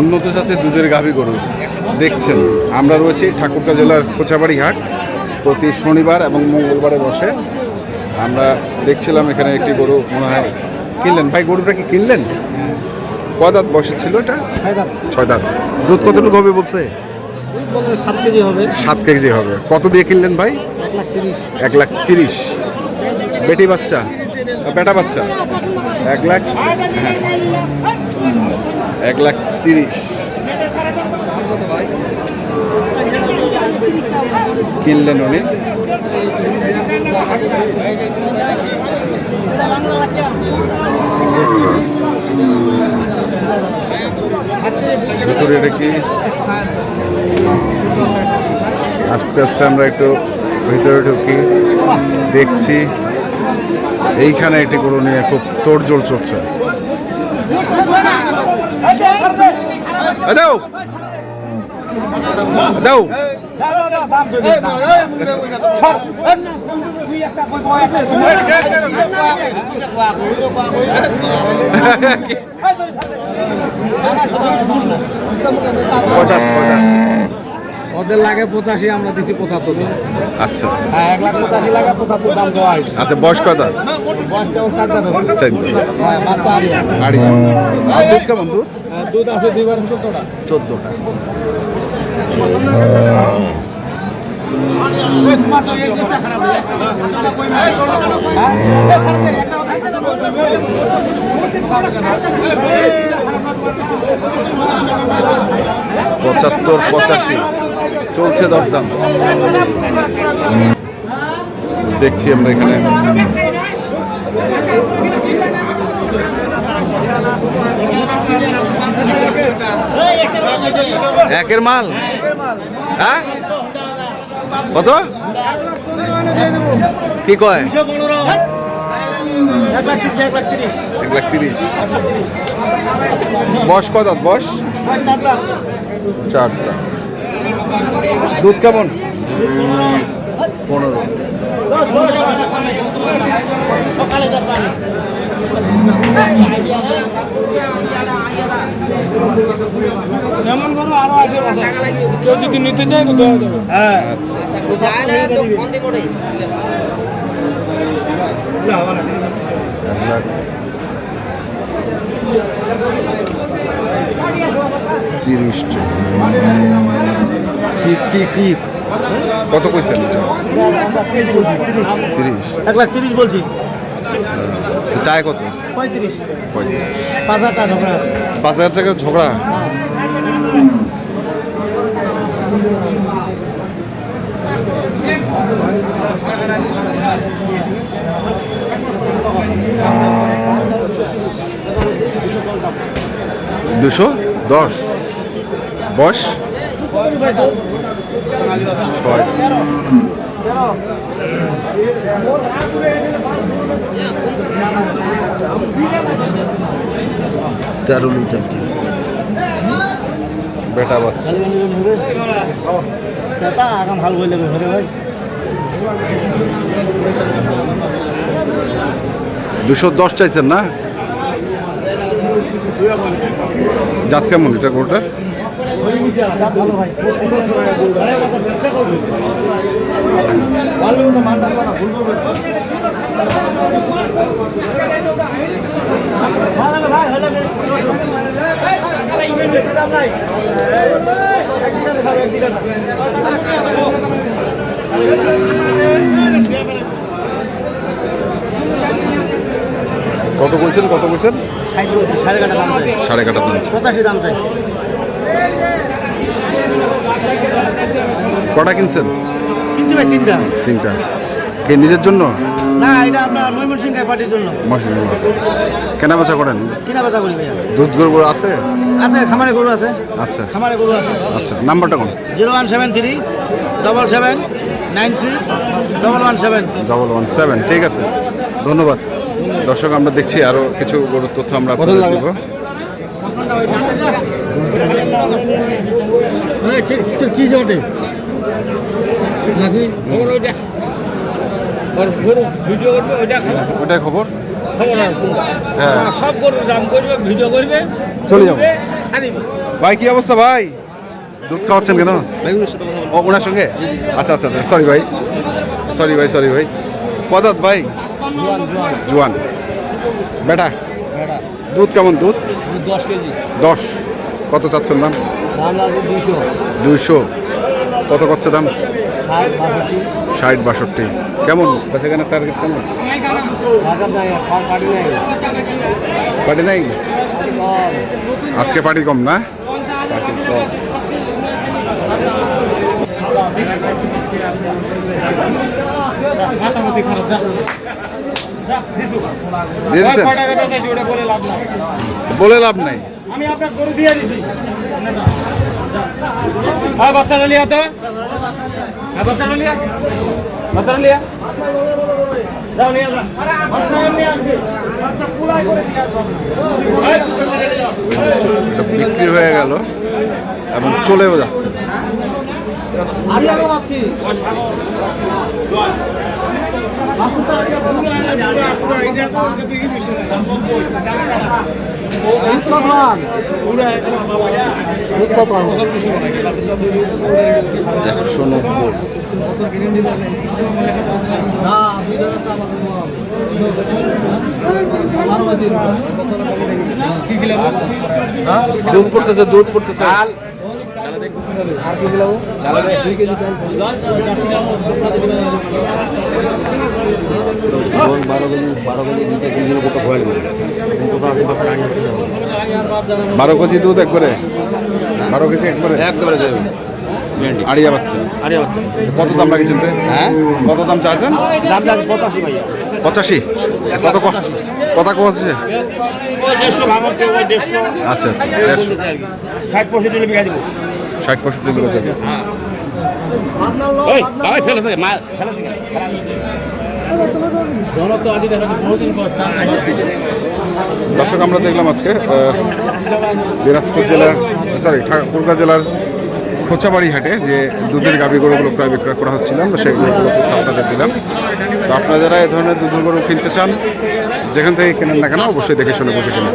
উন্নত জাতের দুধের গাভী গরু দেখছেন। আমরা রয়েছি ঠাকুরকা জেলার কোচাবাড়ি হাট প্রতি শনিবার এবং মঙ্গলবারে বসে আমরা দেখছিলাম এখানে একটি গরু মনে হয় কিনলেন। ভাই গরুটা কি কিনলেন? কয় দাঁত বসে ছিল এটা? ছয় দাঁত। দুধ কতটুকু হবে বলছে? বলছে সাত কেজি হবে। সাত কেজি হবে। কত দিয়ে কিনলেন ভাই? এক লাখ তিরিশ। এক লাখ তিরিশ। বেটি বাচ্চা? বেটা বাচ্চা। এক লাখ? এক লাখ তিরিশ। কিনলেন উনি। কি? আস্তে আস্তে আমরা একটু ভিতরে ঢুকি, দেখছি। এইখানে একটি গরু নিয়ে খুব তোড়জোড় চলছে দাও দাও ওদের লাগে পঁচাশি আমরা দিছি পঁচাত্তর আচ্ছা আচ্ছা। হ্যাঁ এক লাখ পঁচাশি লাগা পঁচাত্তর দাম দেওয়া হয়েছে। আচ্ছা বয়স কটা বয়স কেমন চার দাঁত হ্যাঁ বাচ্চা আড়ি। আর দুধ কেমন দুধ? হ্যাঁ, দুধ আছে দুইবার চোদ্দটা। চোদ্দোটা। পঁচাত্তর পঁচাশি। চলছে দরদাম। দেখছি আমরা এখানে। একের মাল? হ্যাঁ? কত? কি কয়? এক লাখ তিরিশ। বয়স কত? বস চার দাম চারটা। দুধ কেমন? পনেরো। এমন গরু আরও আছে কেউ যদি নিতে চায় তো দেওয়া যাবে। হ্যাঁ। আচ্ছা। কি কি? কি কত কইছেন তিরিশ। এক লাখ তিরিশ বলছি। চায় কত? পঁয়ত্রিশ। পাঁচ হাজার টাকা ঝগড়া আছে। পাঁচ হাজার টাকার ঝগড়া? দুশো? দশ। বস ছয়। তেরো লিটার বেটা বাচ্চা। ভাই দুশো দশ চাইছেন না? জাত কেমন এটা গোটা? কত কইছেন কত কইছেন? সাড়ে কাটা দাম চাই। সাড়ে কাটা দাম পঁচাশি দাম চাই। কটা কিনছেন? কিনছি ভাই তিনটা। তিনটা। কে নিজের জন্য? না এটা আপনার ময়মনসিংহ পার্টির জন্য। জন্য কেনা বেচা করেন? কিনা বেচা করি ভাইয়া। দুধ গরু গরু আছে? আছে খামারে গরু আছে। আচ্ছা। খামারে গরু আছে। আচ্ছা নাম্বারটা কোন? Zero one seven three double seven nine six double one seven. Double one seven ঠিক আছে। ধন্যবাদ। দর্শক আমরা দেখছি আরও কিছু গরুর তথ্য আমরা আপনাদের দিব। কি জটে? নাকি? ওটাই খবর। সব গরুর ভিডিও চলে যাব। ভাই, কি অবস্থা ভাই? দুধ খাওয়াচ্ছেন কেন? ওনার সঙ্গে? আচ্ছা আচ্ছা আচ্ছা সরি ভাই। সরি ভাই সরি ভাই। পদাত ভাই? জোয়ান। বেটা, দুধ কেমন দুধ? দশ কেজি। দশ। কত চাচ্ছেন দাম দুইশো। দুইশো। কত করছে দাম? ষাট বাষট্টি। ষাট বাষট্টি। কেমন? বেচাকেনার টার্গেট কেমন? পার্টি নাই আজকে পার্টি কম না? পার্টি কম। দিয়ে দিচ্ছেন? বলে লাভ নাই। আমি আপনার গরু দিয়ে দিছি। হ্যাঁ বাচ্চাটা লিয়া তো। হ্যাঁ বাচ্চাটা লিয়া বাচ্চাটা লিয়া যাও নিয়ে যা বাচ্চা নিয়ে আসবে বাচ্চা পুরাই করে এটা বিক্রি হয়ে গেল এবং চলেও যাচ্ছে। নব্বই। দুধ পড়তেছে দুধ পড়তেছে। বারো কেজি দুধ একবারে বারো কেজি এক একবারে একবারে দেবে। আড়িয়া পাচ্ছে কত দাম লাগে চিনতে হ্যাঁ? কত দাম দামটা পঁচাশি ভাইয়া পঁচাশি? কত ক- কথা কত দেড়শো আচ্ছা আচ্ছা দেড়শো। ষাট পঁয়ষট্টি বিঘা দিব। ষাট পঁয়ষট্টি কিলো যাবে দর্শক আমরা দেখলাম আজকে দিনাজপুর জেলার সরি ঠাকুরগাঁ জেলার খোঁচাবাড়ি হাটে যে দুধের গাভী গরুগুলো ক্রয় বিক্রয় করা হচ্ছিল আমরা সেই গরুগুলো তথ্য আপনাদের দিলাম। তো আপনারা যারা এই ধরনের দুধের গরু কিনতে চান যেখান থেকে কেনেন না কেন অবশ্যই দেখে শুনে বসে কিনেন।